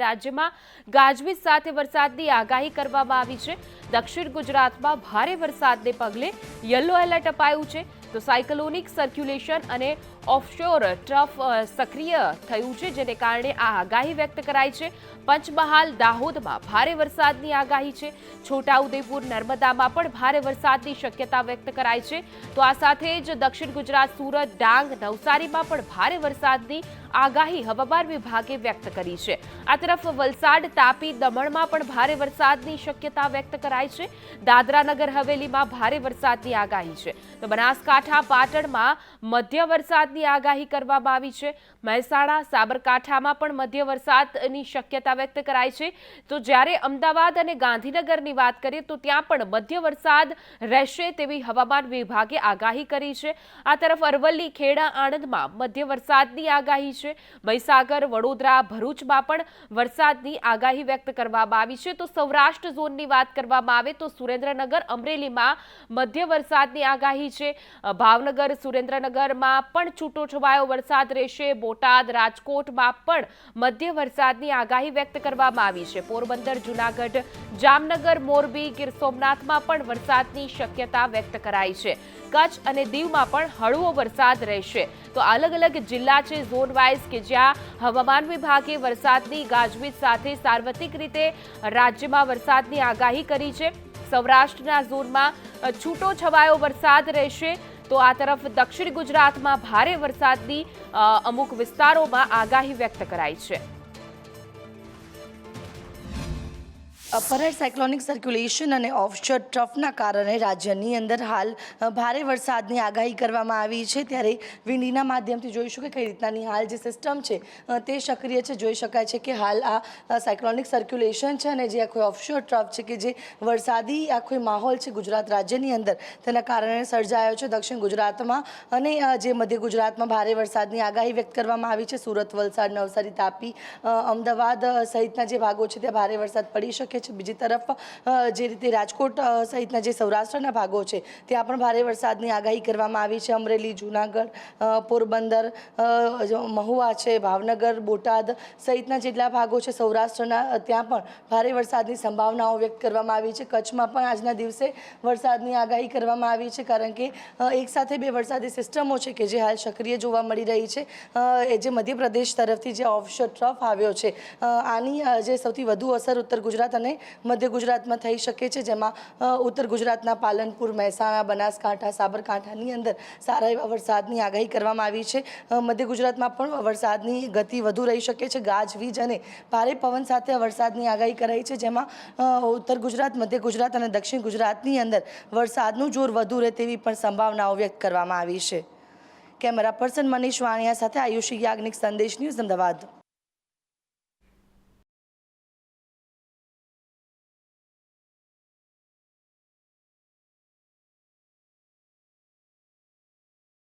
રાજ્યમાં ગાજવીજ સાથે વરસાદની આગાહી કરવામાં આવી છે. દક્ષિણ ગુજરાતમાં ભારે વરસાદને પગલે યલો એલર્ટ અપાયું છે. તો સાયકલોનિક સર્ક્યુલેશન અને ઓફશોર ટ્રફ સક્રિય થયું છે, જેને કારણે આ આગાહી વ્યક્ત કરાઈ છે. પંચમહાલ દાહોદમાં ભારે વરસાદની આગાહી છે. છોટાઉદેપુર, નર્મદામાં પણ ભારે વરસાદની શક્યતા વ્યક્ત કરાઈ છે. તો આ સાથે જ દક્ષિણ ગુજરાત, સુરત, ડાંગ, નવસારીમાં પણ ભારે વરસાદની આગાહી હવામાન વિભાગે વ્યક્ત કરી છે. આ તરફ વલસાડ, તાપી, દમણમાં પણ ભારે વરસાદની શક્યતા વ્યક્ત કરાઈ છે. દાદરા નગર હવેલીમાં ભારે વરસાદની આગાહી છે. તો બનાસકાંઠા, પાટણમાં મધ્ય વરસાદની આગાહી કરવામાં આવી છે. મહેસાણા, સાબરકાંઠામાં પણ મધ્ય વરસાદની શક્યતા વ્યક્ત કરાઈ છે. તો જ્યારે અમદાવાદ અને ગાંધીનગરની વાત કરીએ તો ત્યાં પણ મધ્ય વરસાદ રહેશે તેવી હવામાન વિભાગે આગાહી કરી છે. આ તરફ અરવલ્લી, ખેડા, આણંદમાં મધ્ય વરસાદની આગાહી છે. મહીસાગર, વડોદરા, ભરૂચમાં પણ વરસાદની આગાહી વ્યક્ત કરવામાં આવી છે. તો સૌરાષ્ટ્ર ઝોનની વાત કરવામાં આવે તો સુરેન્દ્રનગર, અમરેલીમાં મધ્ય વરસાદની આગાહી છે. ભાવનગર, સુરેન્દ્રનગરમાં પણ છૂટો છવાયો વરસાદ રહેશે. બોટાદ, રાજકોટમાં પણ મધ્ય વરસાદની આગાહી વ્યક્ત કરવામાં આવી છે. પોરબંદર, જુનાગઢ, જામનગર, મોરબી, ગીર સોમનાથમાં પણ વરસાદની શક્યતા વ્યક્ત કરાઈ છે. કચ્છ અને દીવમાં પણ હળવો વરસાદ રહેશે. તો અલગ અલગ જિલ્લા છે, ઝોન વાઇઝ કે જ્યાં હવામાન વિભાગે વરસાદની ગાજવીજ સાથે સાર્વત્રિક રીતે રાજ્યમાં વરસાદની આગાહી કરી છે. સૌરાષ્ટ્રના ઝોનમાં છૂટો છવાયો વરસાદ રહેશે. તો આ તરફ દક્ષિણ ગુજરાતમાં ભારે વરસાદની અમુક વિસ્તારોમાં આગાહી વ્યક્ત કરાઈ છે. અપર સાયક્લોનિક સર્ક્યુલેશન અને ઓફશોર ટ્રફના કારણે રાજ્યની અંદર હાલ ભારે વરસાદની આગાહી કરવામાં આવી છે. ત્યારે વિંડીના માધ્યમથી જોઈશું કે કઈ રીતનાની હાલ જે સિસ્ટમ છે તે સક્રિય છે. જોઈ શકાય છે કે હાલ આ સાયક્લોનિક સર્ક્યુલેશન છે અને જે આખો ઓફશોર ટ્રફ છે કે જે વરસાદી આખો માહોલ છે ગુજરાત રાજ્યની અંદર, તેના કારણે સર્જાયો છે દક્ષિણ ગુજરાતમાં અને જે મધ્ય ગુજરાતમાં ભારે વરસાદની આગાહી વ્યક્ત કરવામાં આવી છે. સુરત, વલસાડ, નવસારી, તાપી અમદાવાદ સહિતના જે ભાગો છે, ત્યાં ભારે વરસાદ પડી શકે બીજી તરફ જે રીતે રાજકોટ સહિતના જે સૌરાષ્ટ્રના ભાગો છે, ત્યાં પણ ભારે વરસાદની આગાહી કરવામાં આવી છે. અમરેલી, જૂનાગઢ પોરબંદર મહુવા છે, ભાવનગર, બોટાદ સહિતના જેટલા ભાગો છે સૌરાષ્ટ્રના ત્યાં પણ ભારે વરસાદની સંભાવનાઓ વ્યક્ત કરવામાં આવી છે. કચ્છમાં પણ આજના દિવસે વરસાદની આગાહી કરવામાં આવી છે, કારણ કે એક સાથે બે વરસાદી સિસ્ટમો છે કે જે હાલ સક્રિય જોવા મળી રહી છે. એ જે મધ્યપ્રદેશ તરફથી જે ઓફશોર ટ્રફ આવ્યો છે આની જે સૌથી વધુ અસર ઉત્તર ગુજરાત અને મધ્ય ગુજરાતમાં થઈ શકે છે, જેમાં ઉત્તર ગુજરાતના પાલનપુર, મહેસાણા, બનાસકાંઠા, સાબરકાંઠાની અંદર સારા એવા વરસાદની આગાહી કરવામાં આવી છે. મધ્ય ગુજરાતમાં પણ વરસાદની ગતિ વધુ રહી શકે છે. ગાજવીજ અને ભારે પવન સાથે વરસાદની આગાહી કરાઈ છે, જેમાં ઉત્તર ગુજરાત, મધ્ય ગુજરાત અને દક્ષિણ ગુજરાતની અંદર વરસાદનું જોર વધુ રહે તેવી પણ સંભાવનાઓ વ્યક્ત કરવામાં આવી છે. કેમેરા પર્સન મનીષ વાણિયા સાથે આયુષી યાજ્ઞિક સંદેશ ન્યૂઝ અમદાવાદ.